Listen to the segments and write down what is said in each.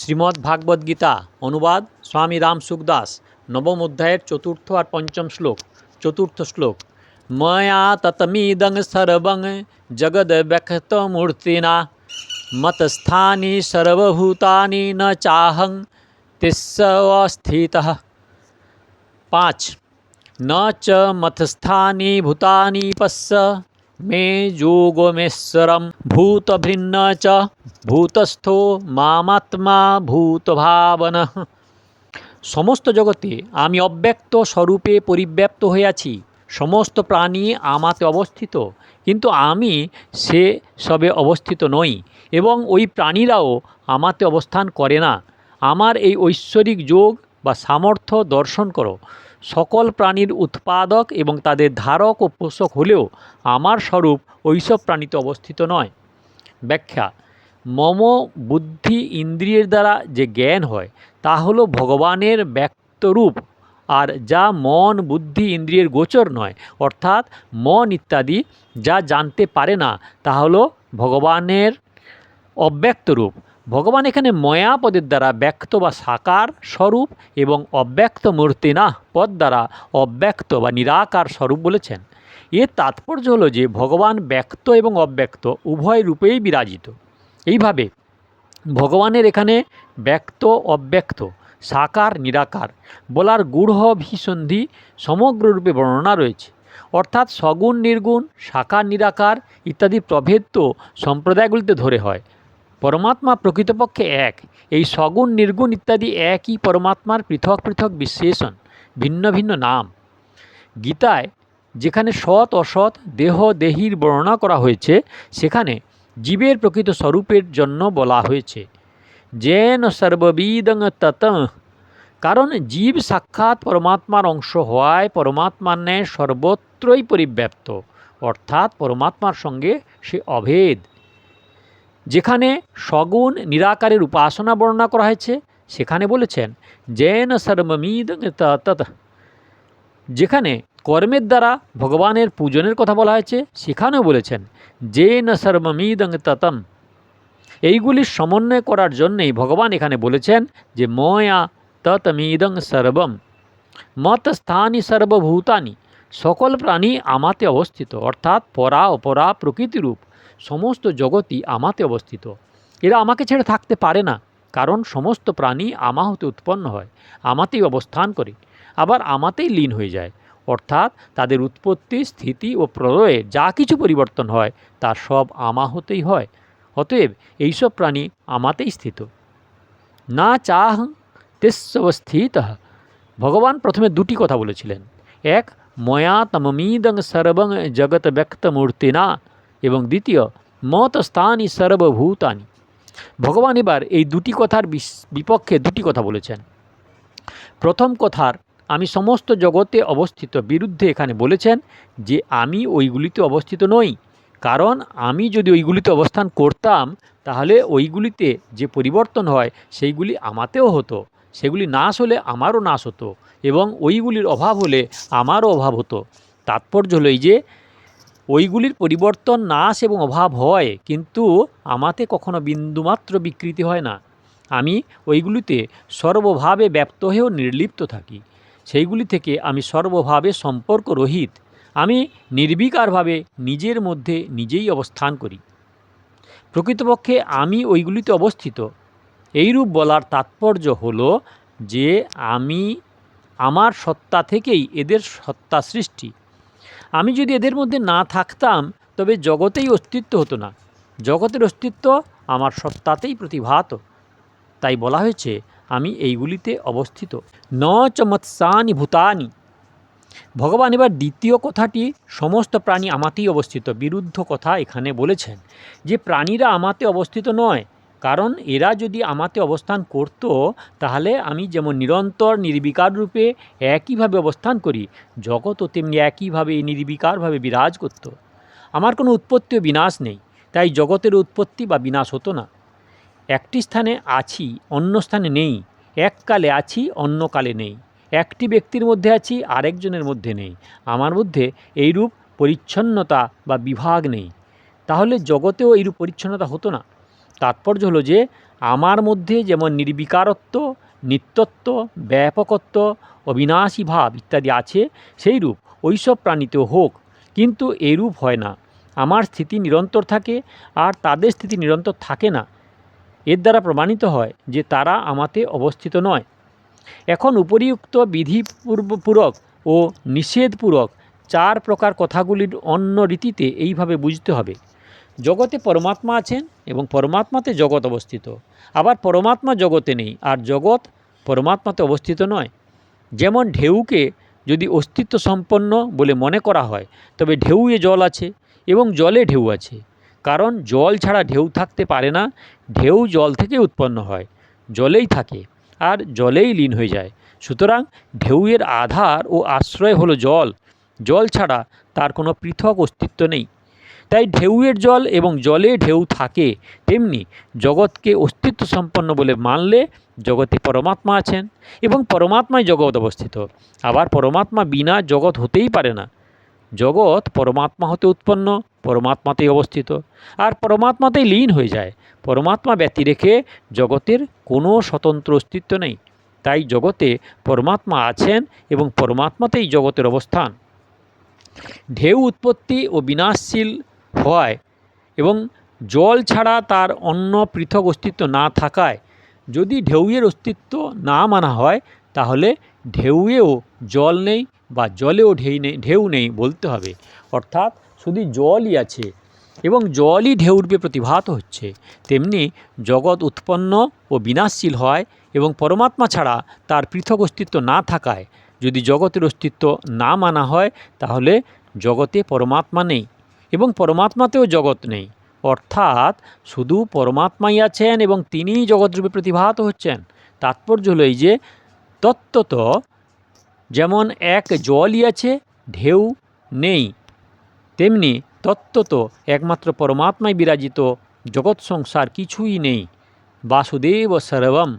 শ্রীমদ্ভাগবদ্গীতা অনুবাদ স্বামী রাম সুখদাস নবম অধ্যায়ের চতুর্থ আর পঞ্চম শ্লোক চতুর্থ শ্লোক ময়া ততমিদং সর্বং জগদ্যক্তমূর্তিনা মতস্থানি সর্বভূতানি ন চাহং তিস্বস্থিত पाँच न च मथस्थानी भूतानी पश्य मे যোগমেশ্বরম ভূতভিন্ন চ ভূতস্থো মামাত্মা ভূতভাবন সমস্ত জগতে আমি অব্যক্ত স্বরূপে পরিব্যাপ্ত হইয়াছি, সমস্ত প্রাণী আমাতে অবস্থিত, কিন্তু আমি সে সবে অবস্থিত নই, এবং ওই প্রাণীরাও আমাতে অবস্থান করে না। আমার এই ঐশ্বরিক যোগ বা সামর্থ্য দর্শন করো। সকল প্রাণীর উৎপাদক এবং তাদের ধারক ও পোষক হলেও আমার স্বরূপ ওইসব প্রাণীতে অবস্থিত নয়। ব্যাখ্যা, মম বুদ্ধি ইন্দ্রিয়ের দ্বারা যে জ্ঞান হয়, তা হলো ভগবানের ব্যক্তরূপ আর যা মন, বুদ্ধি, ইন্দ্রিয়ের গোচর নয়, অর্থাৎ মন ইত্যাদি যা জানতে পারে না, তা হলো ভগবানের অব্যক্ত রূপ। ভগবান এখানে ময়া পদের দ্বারা ব্যক্ত বা সাকার স্বরূপ এবং অব্যক্ত মূর্তি না পদ দ্বারা অব্যক্ত বা নিরাকার স্বরূপ বলেছেন। এর তাৎপর্য হলো যে ভগবান ব্যক্ত এবং অব্যক্ত উভয় রূপেই বিরাজিত। এইভাবে ভগবানের এখানে ব্যক্ত, অব্যক্ত, সাকার, নিরাকার বলার গূঢ় ভিসন্ধি সমগ্র রূপে বর্ণনা রয়েছে। অর্থাৎ সগুণ, নির্গুণ, সাকার, নিরাকার ইত্যাদি প্রভেদ তো সম্প্রদায়গুলিতে ধরে হয়। পরমাত্মা প্রকৃতপক্ষে এক। এই সগুণ, নির্গুণ ইত্যাদি একই পরমাত্মার পৃথক পৃথক বিশ্লেষণ, ভিন্ন ভিন্ন নাম। গীতায় যেখানে সৎ, অসৎ, দেহ, দেহীর বর্ণনা করা হয়েছে, সেখানে জীবের প্রকৃত স্বরূপের জন্য বলা হয়েছে। যেন সর্ববিদং তত। কারণ জীব সাক্ষাৎ পরমাত্মার অংশ হওয়ায় পরমাত্মার ন্যায় সর্বত্রই পরিব্যাপ্ত। অর্থাৎ পরমাত্মার সঙ্গে সে অভেদ। যেখানে সগুণ নিরাকারের উপাসনা বর্ণনা করা হয়েছে, সেখানে বলেছেন, জেন সর্বমিদং যেখানে কর্মের দ্বারা ভগবানের পূজনের কথা বলা হয়েছে, সেখানেও বলেছেন যে ন সর্বমিদং ততম এইগুলির সমন্বয় করার জন্যেই ভগবান এখানে বলেছেন যে, ময়া ততমিদং সর্বম। মত স্থানি সর্বভূতানি, সকল প্রাণী আমাতে অবস্থিত, অর্থাৎ পরা, অপরা প্রকৃতিরূপ। সমস্ত জগৎই আমাতে অবস্থিত। এরা আমাকে ছেড়ে থাকতে পারে না, কারণ সমস্ত প্রাণী আমা হতে উৎপন্ন হয়, আমাতেই অবস্থান করে, আবার আমাতেই লীন হয়ে যায়। অর্থাৎ তাদের উৎপত্তি, স্থিতি ও প্রলয়ে যা কিছু পরিবর্তন হয়, তা সব আমা হতেই হয়। অতএব এইসব প্রাণী আমাতেই স্থিত। না চাহ তেস্বস্থিত। ভগবান প্রথমে দুটি কথা বলেছিলেন। এক, ময়া তমমিদং সর্বং জগৎ ব্যক্ত মূর্তিনা এবং দ্বিতীয় মত স্থানি সর্বভূতানি। ভগবান এবার এই দুটি কথার বিপক্ষে দুটি কথা বলেছেন। প্রথম কথার, আমি সমস্ত জগতে অবস্থিত বিরুদ্ধে এখানে বলেছেন যে আমি ওইগুলিতে অবস্থিত নই। কারণ আমি যদি ওইগুলিতে অবস্থান করতাম, তাহলে ওইগুলিতে যে পরিবর্তন হয়, সেইগুলি আমাতেও হতো। সেগুলি নাশ হলে আমারও নাশ হতো এবং ওইগুলির অভাব হলে আমারও অভাব হতো। তাৎপর্য হলো এই যে ওইগুলির পরিবর্তন নাশ এবং অভাব হয়, কিন্তু আমাতে কখনো বিন্দুমাত্র বিকৃতি হয় না। আমি ওইগুলিতে সর্বভাবে ব্যপ্ত হয়েও নির্লিপ্ত থাকি। সেইগুলি থেকে আমি সর্বভাবে সম্পর্ক রহিত আমি নির্বিকারভাবে নিজের মধ্যে নিজেই অবস্থান করি। প্রকৃতপক্ষে আমি ওইগুলিতে অবস্থিত। এইরূপ বলার তাৎপর্য হল যে আমি আমার সত্তা থেকেই এদের সত্তা সৃষ্টি। আমি যদি এদের মধ্যে না থাকতাম, তবে জগতেই অস্তিত্ব হতো না। জগতের অস্তিত্ব আমার সত্তাতেই প্রতিভাত। তাই বলা হয়েছে, আমি এইগুলিতে অবস্থিত। ন চ মৎসানি ভূতানি। ভগবান এবার দ্বিতীয় কথাটি, সমস্ত প্রাণী আমাতেই অবস্থিত। বিরুদ্ধ কথা এখানে বলেছেন যে, প্রাণীরা আমাতে অবস্থিত নয়। কারণ এরা যদি আমাতে অবস্থান করত, তাহলে আমি যেমন নিরন্তর নির্বিকার রূপে একইভাবে অবস্থান করি, জগৎও তেমনি একইভাবে নির্বিকারভাবে বিরাজ করত। আমার কোনো উৎপত্তি ও বিনাশ নেই, তাই জগতের উৎপত্তি বা বিনাশ হতো না। একটি স্থানে আছি, অন্য স্থানে নেই এককালে আছি, অন্য কালে নেই। একটি ব্যক্তির মধ্যে আছি, আরেকজনের মধ্যে নেই। আমার মধ্যে এইরূপ পরিচ্ছন্নতা বা বিভাগ নেই। তাহলে জগতেও এইরূপ পরিচ্ছন্নতা হতো না। তাৎপর্য হলো যে, আমার মধ্যে যেমন নির্বিকারত্ব, নিত্যত্ব, ব্যাপকত্ব, অবিনাশী ভাব ইত্যাদি আছে, সেইরূপ ওইসব প্রাণীতেও হোক, কিন্তু এরূপ হয় না। আমার স্থিতি নিরন্তর থাকে আর তাদের স্থিতি নিরন্তর থাকে না। এর দ্বারা প্রমাণিত হয় যে তারা আমাতে অবস্থিত নয়। এখন উপরিউক্ত বিধিপূর্বপূরক ও নিষেধপূরক চার প্রকার কথাগুলির অন্য রীতিতে এইভাবে বুঝতে হবে। জগতে পরমাত্মা আছেন এবং পরমাত্মাতে জগৎ অবস্থিত। আবার পরমাত্মা জগতে নেই, আর জগৎ পরমাত্মাতে অবস্থিত নয়। যেমন ঢেউকে যদি অস্তিত্ব সম্পন্ন বলে মনে করা হয়, তবে ঢেউয়ে জল আছে এবং জলে ঢেউ আছে। কারণ জল ছাড়া ঢেউ থাকতে পারে না, ঢেউ জল থেকে উৎপন্ন হয়, জলেই থাকে, আর জলেই লীন হয়ে যায়। সুতরাং ঢেউয়ের আধার ও আশ্রয় হলো জল। জল ছাড়া তার কোনো পৃথক অস্তিত্ব নেই। তাই ঢেউয়ের জল এবং জলে ঢেউ থাকে, তেমনি জগৎকে অস্তিত্ব সম্পন্ন বলে মানলে জগতে পরমাত্মা আছেন এবং পরমাত্মায় জগৎ অবস্থিত। আবার পরমাত্মা বিনা জগৎ হতেই পারে না। জগৎ পরমাত্মা হতে উৎপন্ন, পরমাত্মাতেই অবস্থিত। আর পরমাত্মাতেই লীন হয়ে যায়। পরমাত্মা ব্যতি রেখে জগতের কোনো স্বতন্ত্র অস্তিত্ব নেই। তাই জগতে পরমাত্মা আছেন এবং পরমাত্মাতেই জগতের অবস্থান। ঢেউ উৎপত্তি ও বিনাশশীল হওয়ায় এবং জল ছাড়া তার অন্য পৃথক অস্তিত্ব না থাকায় যদি ঢেউয়ের অস্তিত্ব না মানা হয়, তাহলে ঢেউয়েও জল নেই বা জলেও ঢেউ নেই ঢেউ নেই বলতে হবে। অর্থাৎ শুধু জলই আছে এবং জলই ঢেউরূপে প্রতিভাত হচ্ছে। তেমনি জগৎ উৎপন্ন ও বিনাশশীল হয় এবং পরমাত্মা ছাড়া তার পৃথক অস্তিত্ব না থাকায়। যদি জগতের অস্তিত্ব না মানা হয়, তাহলে জগতে পরমাত্মা নেই। এবং পরমাত্মাতেও জগৎ নেই। অর্থাৎ শুধু পরমাত্মাই আছেন এবং তিনিই জগৎরূপে প্রতিভাত হচ্ছেন। তাৎপর্য হলো এই যে, তত্ত্বত যেমন এক জলই আছে, ঢেউ নেই, তেমনি তত্ত্বত একমাত্র পরমাত্মায় বিরাজিত, জগৎ সংসার কিছুই নেই, বাসুদেব সর্বম।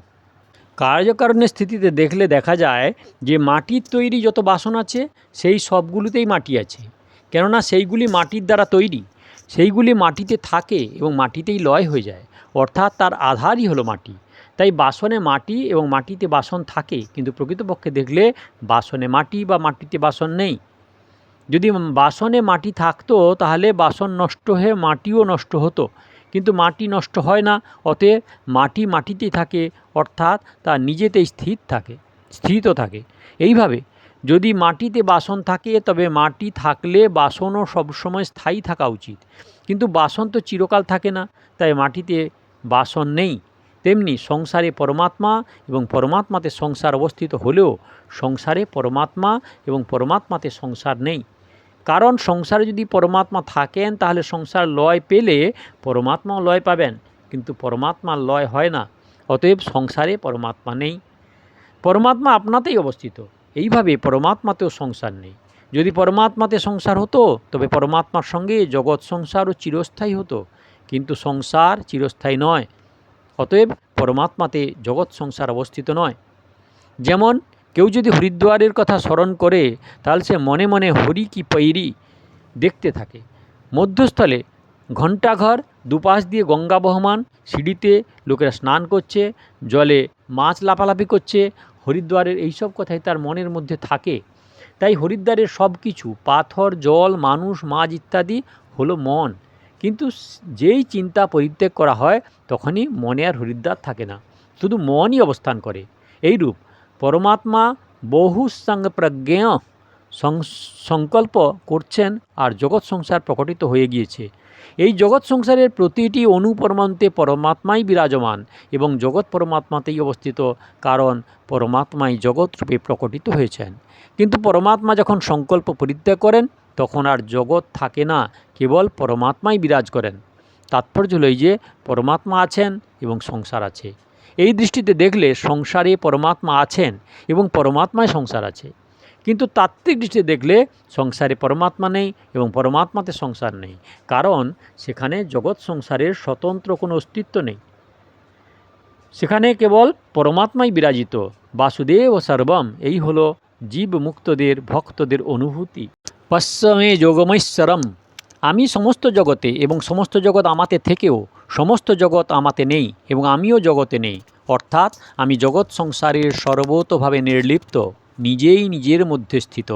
কার্যকারণের স্থিতিতে দেখলে দেখা যায় যে, মাটির তৈরি যত বাসন আছে, সেই সবগুলোতেই মাটি আছে। কেননা সেইগুলি মাটির দ্বারা তৈরি। সেইগুলি মাটিতে থাকে এবং মাটিতেই লয় হয়ে যায়। অর্থাৎ তার আধারই হলো মাটি। তাই বাসনে মাটি এবং মাটিতে বাসন থাকে, কিন্তু প্রকৃতপক্ষে দেখলে বাসনে মাটি বা মাটিতে বাসন নেই। যদি বাসনে মাটি থাকতো, তাহলে বাসন নষ্ট হয়ে মাটিও নষ্ট হতো। কিন্তু মাটি নষ্ট হয় না, অতএব মাটি মাটিতেই থাকে, অর্থাৎ তা নিজেতেই স্থির থাকে, স্থিত থাকে। এইভাবে যদি মাটিতে বাসন থাকে, তবে মাটি থাকলে বাসনও সবসময় স্থায়ী থাকা উচিত। কিন্তু বাসন তো চিরকাল থাকে না, তাই মাটিতে বাসন নেই। তেমনি সংসারে পরমাত্মা এবং পরমাত্মাতে সংসার অবস্থিত হলেও সংসারে পরমাত্মা এবং পরমাত্মাতে সংসার নেই। কারণ সংসারে যদি পরমাত্মা থাকেন, তাহলে সংসার লয় পেলে পরমাত্মাও লয় পাবেন, কিন্তু পরমাত্মার লয় হয় না, অতএব সংসারে পরমাত্মা নেই। পরমাত্মা আপনাতেই অবস্থিত। এইভাবে পরমাত্মাতেও সংসার নেই। যদি পরমাত্মাতে সংসার হতো, তবে পরমাত্মার সঙ্গে জগৎ সংসারও চিরস্থায়ী হতো। কিন্তু সংসার চিরস্থায়ী নয়, অতএব পরমাত্মাতে জগৎ সংসার অবস্থিত নয়। যেমন কেউ যদি হরিদ্বারের কথা স্মরণ করে, তাহলে সে মনে মনে হরি কি পৈরি দেখতে থাকে। মধ্যস্থলে ঘণ্টাঘর, দুপাশ দিয়ে গঙ্গা বহমান, সিঁড়িতে লোকেরা স্নান করছে, জলে মাছ লাফালাফি করছে হরিদ্বারের এইসব কথাই তার মনের মধ্যে থাকে। তাই হরিদ্বারের সব কিছু, পাথর, জল, মানুষ, মাছ ইত্যাদি হলো মন। কিন্তু যেই চিন্তা পরিত্যাগ করা হয়, তখনই মনে আর হরিদ্বার থাকে না। শুধু মনই অবস্থান করে। এইরূপ পরমাত্মা বহু সঙ্গ সংকল্প করছেন আর জগৎ সংসার প্রকটিত হয়ে গিয়েছে। এই জগৎ সংসারের প্রতিটি অনুপরমান্তে পরমাত্মাই বিরাজমান এবং জগৎ পরমাত্মাতেই অবস্থিত কারণ পরমাত্মাই জগৎ রূপে প্রকটিত হয়েছেন। কিন্তু পরমাত্মা যখন সংকল্প পরিত্যাগ করেন, তখন আর জগৎ থাকে না, কেবল পরমাত্মাই বিরাজ করেন। তাৎপর্য হলো এই যে, পরমাত্মা আছেন এবং সংসার আছে। এই দৃষ্টিতে দেখলে সংসারে পরমাত্মা আছেন এবং পরমাত্মায় সংসার আছে। কিন্তু তাত্ত্বিক দৃষ্টিতে দেখলে সংসারে পরমাত্মা নেই এবং পরমাত্মাতে সংসার নেই। কারণ সেখানে জগৎ সংসারের স্বতন্ত্র কোনো অস্তিত্ব নেই। সেখানে কেবল পরমাত্মাই বিরাজিত। বাসুদেব ও সর্বম, এই হলো জীব মুক্তদের ভক্তদের অনুভূতি। পশ্চমে যোগমৈশ্বরম, আমি সমস্ত জগতে এবং সমস্ত জগৎ আমাতে থেকেও, সমস্ত জগৎ আমাতে নেই এবং আমিও জগতে নেই। অর্থাৎ আমি জগৎ সংসারের সর্বতভাবে নির্লিপ্ত। নিজেই নিজের মধ্যে স্থিত।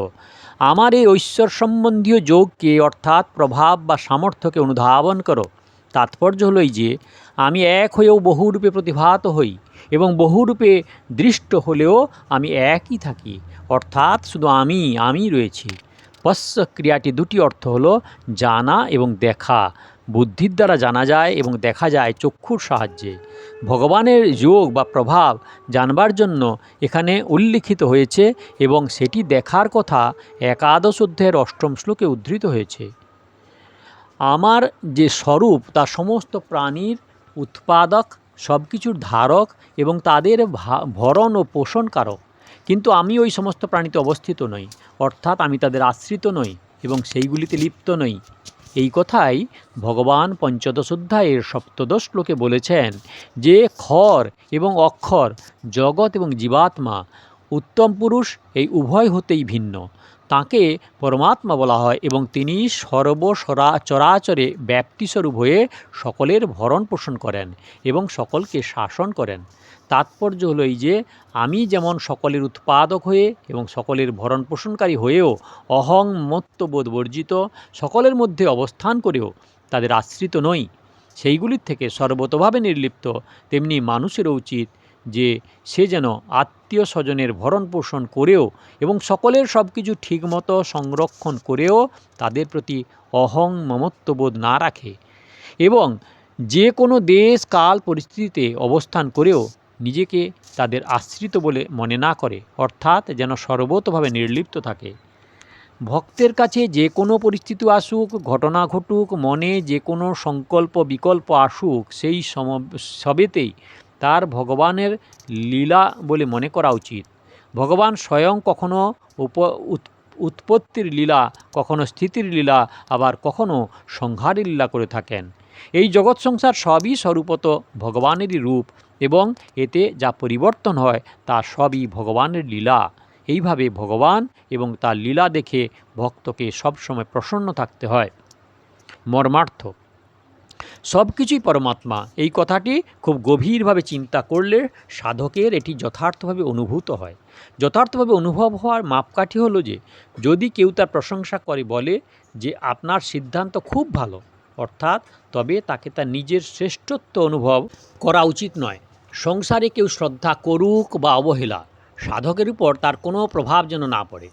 আমার এই ঐশ্বর সম্বন্ধীয় যোগকে অর্থাৎ প্রভাব বা সামর্থ্যকে অনুধাবন করো। তাৎপর্য হলো এই যে, আমি এক হয়েও বহুরূপে প্রতিভাত হই এবং বহুরূপে দৃষ্ট হলেও আমি একই থাকি। অর্থাৎ শুধু আমি আমি রয়েছি। পশ্চ ক্রিয়াটি দুটি অর্থ হলো জানা এবং দেখা। বুদ্ধির দ্বারা জানা যায় এবং দেখা যায় চক্ষুর সাহায্যে। ভগবানের যোগ বা প্রভাব জানবার জন্য এখানে উল্লিখিত হয়েছে এবং সেটি দেখার কথা একাদশ অধ্যায়ের অষ্টম শ্লোকে উদ্ধৃত হয়েছে। আমার যে স্বরূপ, তা সমস্ত প্রাণীর উৎপাদক সব কিছুর ধারক এবং তাদের ভরণ ও পোষণকারক। কিন্তু আমি ওই সমস্ত প্রাণীতে অবস্থিত নই, অর্থাৎ আমি তাদের আশ্রিত নই এবং সেইগুলিতে লিপ্ত নই। এই কথাই ভগবান পঞ্চদশ অধ্যায়ের সপ্তদশ শ্লোকে বলেছেন যে খর এবং অক্ষর, জগৎ এবং জীবাত্মা, উত্তম পুরুষ এই উভয় হতেই ভিন্ন। তাকে পরমাত্মা বলা হয় এবং তিনি সর্বসরা চরাচরে ব্যাপ্তিস্বরূপ হয়ে সকলের ভরণ পোষণ করেন এবং সকলকে শাসন করেন। তাৎপর্য হলো এই যে, আমি যেমন সকলের উৎপাদক হয়ে এবং সকলের ভরণ পোষণকারী হয়েও অহং মত্তবোধ বর্জিত, সকলের মধ্যে অবস্থান করেও তাদের আশ্রিত নই। সেইগুলির থেকে সর্বতভাবে নির্লিপ্ত, তেমনি মানুষেরও উচিত যে, সে যেন আত্মীয় স্বজনের ভরণ পোষণ করেও এবং সকলের সব কিছু ঠিকমতো সংরক্ষণ করেও তাদের প্রতি অহং মমত্ববোধ না রাখে এবং যে কোনো দেশ কাল পরিস্থিতিতে অবস্থান করেও নিজেকে তাদের আশ্রিত বলে মনে না করে, অর্থাৎ যেন সর্বতভাবে নির্লিপ্ত থাকে। ভক্তের কাছে যে কোনো পরিস্থিতি আসুক, ঘটনা ঘটুক, মনে যে কোনো সংকল্প, বিকল্প আসুক, সেই সম, সবেতেই তার ভগবানের লীলা বলে মনে করা উচিত। ভগবান স্বয়ং কখনো উপ, উৎ- উৎপত্তির লীলা, কখনো স্থিতির লীলা, আবার কখনো সংহারের লীলা করে থাকেন। এই জগৎ সংসার সবই স্বরূপত ভগবানেরই রূপ এবং এতে যা পরিবর্তন হয় তা সবই ভগবানের লীলা। এইভাবে ভগবান এবং তার লীলা দেখে ভক্তকে সবসময় প্রসন্ন থাকতে হয়। মর্মার্থ। সব কিছুই পরমাত্মা। এই কথাটি খুব গভীরভাবে চিন্তা করলে সাধকের এটি যথার্থভাবে অনুভূত হয়। যথার্থভাবে অনুভব হওয়ার মাপকাঠি হলো যে, যদি কেউ তার প্রশংসা করে বলে যে, আপনার সিদ্ধান্ত খুব ভালো। অর্থাৎ তবে তাকে তার নিজের শ্রেষ্ঠত্ব অনুভব করা উচিত নয়। সংসারে কেউ শ্রদ্ধা করুক বা অবহেলা, সাধকের উপর তার কোনো প্রভাব যেন না পড়ে।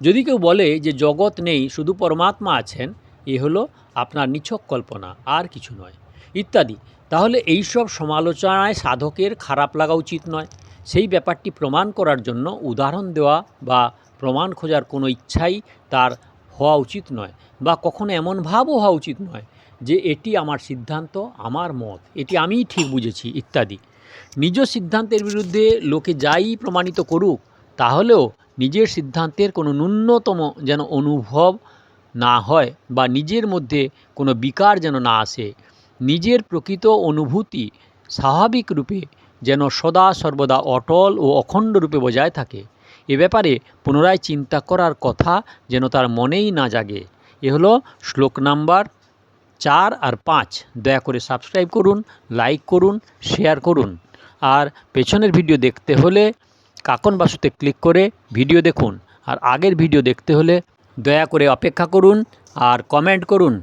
যদি কেউ বলে যে জগৎ নেই, শুধু পরমাত্মা আছেন, এ হলো আপনার নিছক কল্পনা, আর কিছু নয়। ইত্যাদি। তাহলে এইসব সমালোচনায় সাধকের খারাপ লাগা উচিত নয়। সেই ব্যাপারটি প্রমাণ করার জন্য উদাহরণ দেওয়া বা প্রমাণ খোঁজার কোনো ইচ্ছাই তার হওয়া উচিত নয় বা কখনো এমন ভাবও হওয়া উচিত নয় যে এটি আমার সিদ্ধান্ত, আমার মত, এটি আমিই ঠিক বুঝেছি, ইত্যাদি। নিজ সিদ্ধান্তের বিরুদ্ধে লোকে যাই প্রমাণিত করুক, তাহলেও নিজের সিদ্ধান্তের কোনো ন্যূনতম যেন অনুভব না হয় বা নিজের মধ্যে কোনো বিকার যেন না আসে, নিজের প্রকৃত অনুভূতি স্বাভাবিক রূপে যেন সদা সর্বদা অটল ও অখণ্ড রূপে বজায় থাকে। এ ব্যাপারে পুনরায় চিন্তা করার কথা যেন তার মনেই না জাগে। এ হলো শ্লোক নাম্বার চার আর পাঁচ। দয়া করে সাবস্ক্রাইব করুন লাইক করুন শেয়ার করুন। আর পেছনের ভিডিও দেখতে হলে কাকন বাসুতে ক্লিক করে ভিডিও দেখুন। আর আগের ভিডিও দেখতে হলে দয়া করে অপেক্ষা করুন আর কমেন্ট করুন।